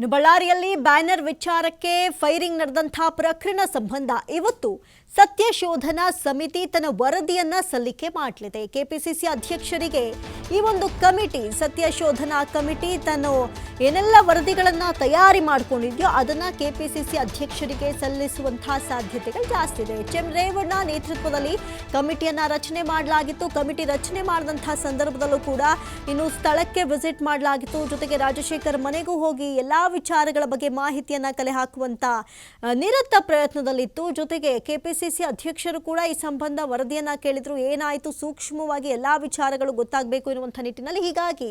ಇನ್ನು ಬಳ್ಳಾರಿಯಲ್ಲಿ ಬ್ಯಾನರ್ ವಿಚಾರಕ್ಕೆ ಫೈರಿಂಗ್ ನಡೆದಂತಹ ಪ್ರಕರಣ ಸಂಬಂಧ ಇವತ್ತು ಸತ್ಯ ಶೋಧನಾ ಸಮಿತಿ ತನ್ನ ವರದಿಯನ್ನ ಸಲ್ಲಿಕೆ ಮಾಡಲಿದೆ. ಕೆಪಿಸಿಸಿ ಅಧ್ಯಕ್ಷರಿಗೆ ಈ ಒಂದು ಕಮಿಟಿ ಸತ್ಯ ಶೋಧನಾ ಕಮಿಟಿ ತನ್ನ ಏನೆಲ್ಲ ವರದಿಗಳನ್ನ ತಯಾರಿ ಮಾಡ್ಕೊಂಡಿದ್ಯೋ ಅದನ್ನ ಕೆಪಿಸಿಸಿ ಅಧ್ಯಕ್ಷರಿಗೆ ಸಲ್ಲಿಸುವಂತಹ ಸಾಧ್ಯತೆಗಳು ಜಾಸ್ತಿ ಇದೆ. ಎಚ್ ಎಂ ರೇವಣ್ಣ ನೇತೃತ್ವದಲ್ಲಿ ಕಮಿಟಿಯನ್ನ ರಚನೆ ಮಾಡಲಾಗಿತ್ತು. ಕಮಿಟಿ ರಚನೆ ಮಾಡಿದಂತಹ ಸಂದರ್ಭದಲ್ಲೂ ಕೂಡ ಇನ್ನು ಸ್ಥಳಕ್ಕೆ ವಿಸಿಟ್ ಮಾಡಲಾಗಿತ್ತು. ಜೊತೆಗೆ ರಾಜಶೇಖರ್ ಮನೆಗೂ ಹೋಗಿ ಎಲ್ಲಾ ವಿಚಾರಗಳ ಬಗ್ಗೆ ಮಾಹಿತಿಯನ್ನ ಕಲೆ ಹಾಕುವಂತ ನಿರತ ಪ್ರಯತ್ನದಲ್ಲಿತ್ತು. ಜೊತೆಗೆ ಕೆಪಿಸಿಸಿ ಅಧ್ಯಕ್ಷರು ಕೂಡ ಈ ಸಂಬಂಧ ವರದಿಯನ್ನ ಕೇಳಿದ್ರು. ಏನಾಯಿತು? ಸೂಕ್ಷ್ಮವಾಗಿ ಎಲ್ಲಾ ವಿಚಾರಗಳು ಗೊತ್ತಾಗಬೇಕು ಎನ್ನುವಂಥ ನಿಟ್ಟಿನಲ್ಲಿ ಹೀಗಾಗಿ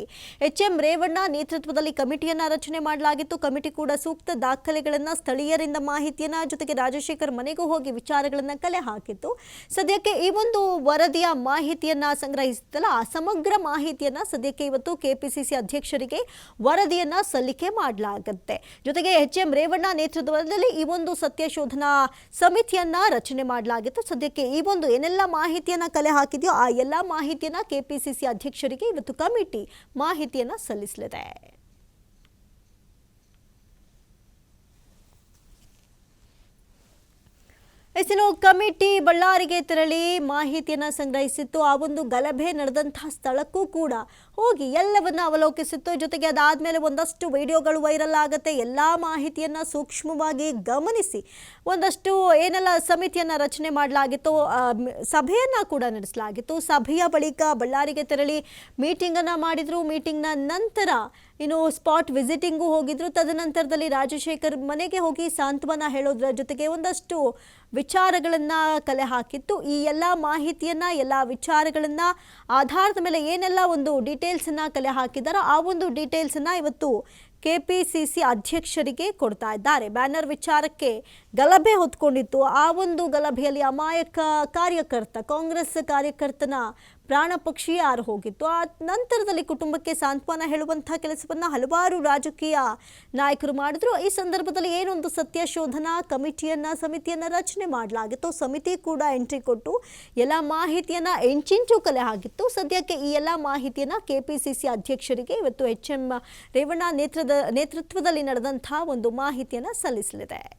ಎಚ್ ಎಂ ರೇವಣ್ಣ ನೇತೃತ್ವದಲ್ಲಿ ಕಮಿಟಿಯನ್ನ ರಚನೆ ಮಾಡಲಾಗಿತ್ತು. ಕಮಿಟಿ ಕೂಡ ಸೂಕ್ತ ದಾಖಲೆಗಳನ್ನ ಸ್ಥಳೀಯರಿಂದ ಮಾಹಿತಿಯನ್ನ ಜೊತೆಗೆ ರಾಜಶೇಖರ್ ಮನೆಗೂ ಹೋಗಿ ವಿಚಾರಗಳನ್ನ ಕಲೆ ಹಾಕಿತ್ತು. ಸದ್ಯಕ್ಕೆ ಈ ಒಂದು ವರದಿಯ ಮಾಹಿತಿಯನ್ನ ಸಂಗ್ರಹಿಸಿದ್ದಲ್ಲ ಆ ಸಮಗ್ರ ಮಾಹಿತಿಯನ್ನ ಸದ್ಯಕ್ಕೆ ಇವತ್ತು ಕೆಪಿಸಿಸಿ ಅಧ್ಯಕ್ಷರಿಗೆ ವರದಿಯನ್ನ ಸಲ್ಲಿಕೆ ಮಾಡಲಾಗುತ್ತೆ. ಜೊತೆಗೆ ಎಚ್ ಎಂ ರೇವಣ್ಣ ನೇತೃತ್ವದಲ್ಲಿ ಈ ಒಂದು ಸತ್ಯಶೋಧನಾ ಸಮಿತಿಯನ್ನ ರಚನೆ ಮಾಡಲಾಗಿತ್ತು. ಸದ್ಯಕ್ಕೆ ಈ ಒಂದು ಏನೆಲ್ಲ ಮಾಹಿತಿಯನ್ನು ಕಲೆ ಹಾಕಿದೆಯೋ ಆ ಎಲ್ಲ ಮಾಹಿತಿಯನ್ನು ಕೆಪಿಸಿಸಿ ಅಧ್ಯಕ್ಷರಿಗೆ ಇವತ್ತು ಕಮಿಟಿ ಮಾಹಿತಿಯನ್ನು ಸಲ್ಲಿಸಲಿದೆ. ಎಸಿನು ಕಮಿಟಿ ಬಳ್ಳಾರಿಗೆ ತೆರಳಿ ಮಾಹಿತಿಯನ್ನು ಸಂಗ್ರಹಿಸಿತ್ತು. ಆ ಒಂದು ಗಲಭೆ ನಡೆದಂತಹ ಸ್ಥಳಕ್ಕೂ ಕೂಡ ಹೋಗಿ ಎಲ್ಲವನ್ನ ಅವಲೋಕಿಸಿತ್ತು. ಜೊತೆಗೆ ಅದಾದಮೇಲೆ ಒಂದಷ್ಟು ವಿಡಿಯೋಗಳು ವೈರಲ್ ಆಗುತ್ತೆ. ಎಲ್ಲ ಮಾಹಿತಿಯನ್ನ ಸೂಕ್ಷ್ಮವಾಗಿ ಗಮನಿಸಿ ಒಂದಷ್ಟು ಏನೆಲ್ಲ ಸಮಿತಿಯನ್ನ ರಚನೆ ಮಾಡಲಾಗಿತ್ತು ಸಭೆಯನ್ನು ಕೂಡ ನಡೆಸಲಾಗಿತ್ತು. ಸಭೆಯ ಬಳಿಕ ಬಳ್ಳಾರಿಗೆ ತೆರಳಿ ಮೀಟಿಂಗ್ ಅನ್ನ ಮಾಡಿದ್ರು. ಮೀಟಿಂಗ್ನ ನಂತರ ಇನ್ನು ಸ್ಪಾಟ್ ವಿಸಿಟಿಂಗು ಹೋಗಿದ್ರು. ತದನಂತರದಲ್ಲಿ ರಾಜಶೇಖರ್ ಮನೆಗೆ ಹೋಗಿ ಸಾಂತ್ವನ ಹೇಳೋದ್ರ ಜೊತೆಗೆ ಒಂದಷ್ಟು ವಿಚಾರಗಳನ್ನ ಕಲೆ ಹಾಕಿತ್ತು. ಈ ಎಲ್ಲ ಮಾಹಿತಿಯನ್ನ, ಎಲ್ಲ ವಿಚಾರಗಳನ್ನ, ಆಧಾರದ ಮೇಲೆ ಏನೆಲ್ಲ ಒಂದು ಡೀಟೇಲ್ಸನ್ನು ಕಲೆ ಹಾಕಿದ್ದಾರೋ ಆ ಒಂದು ಡೀಟೇಲ್ಸನ್ನು ಇವತ್ತು ಕೆಪಿಸಿಸಿ ಅಧ್ಯಕ್ಷರಿಗೆ ಕೊಡ್ತಾ ಇದ್ದಾರೆ. ಬ್ಯಾನರ್ ವಿಚಾರಕ್ಕೆ ಗಲಭೆ ಹೊತ್ಕೊಂಡಿತ್ತು. ಆ ಒಂದು ಗಲಭೆಯಲ್ಲಿ ಅಮಾಯಕ ಕಾರ್ಯಕರ್ತ, ಕಾಂಗ್ರೆಸ್ ಕಾರ್ಯಕರ್ತನ ಪ್ರಾಣ ಪಕ್ಷಿ ಯಾರು ಹೋಗಿತ್ತು? ಆ ನಂತರದಲ್ಲಿ ಕುಟುಂಬಕ್ಕೆ ಸಾಂತ್ವನ ಹೇಳುವಂತಹ ಕೆಲಸವನ್ನ ಹಲವಾರು ರಾಜಕೀಯ ನಾಯಕರು ಮಾಡಿದ್ರು. ಈ ಸಂದರ್ಭದಲ್ಲಿ ಏನೊಂದು ಸತ್ಯ ಶೋಧನಾ ಕಮಿಟಿಯನ್ನ, ಸಮಿತಿಯನ್ನ ರಚನೆ ಮಾಡಲಾಗಿತ್ತು. ಸಮಿತಿ ಕೂಡ ಎಂಟ್ರಿ ಕೊಟ್ಟು ಎಲ್ಲ ಮಾಹಿತಿಯನ್ನ ಎಂಚಿಂಚು ಕಲೆ ಹಾಕಿತ್ತು. ಸದ್ಯಕ್ಕೆ ಈ ಎಲ್ಲ ಮಾಹಿತಿಯನ್ನ ಕೆಪಿಸಿಸಿ ಅಧ್ಯಕ್ಷರಿಗೆ ಇವತ್ತು ಎಚ್ ಎಂ ರೇವಣ್ಣ ನೇತೃದ ನೇತೃತ್ವದಲ್ಲಿ ನಡೆದಂತಹ ಒಂದು ಮಾಹಿತಿಯನ್ನು ಸಲ್ಲಿಸಲಿದೆ.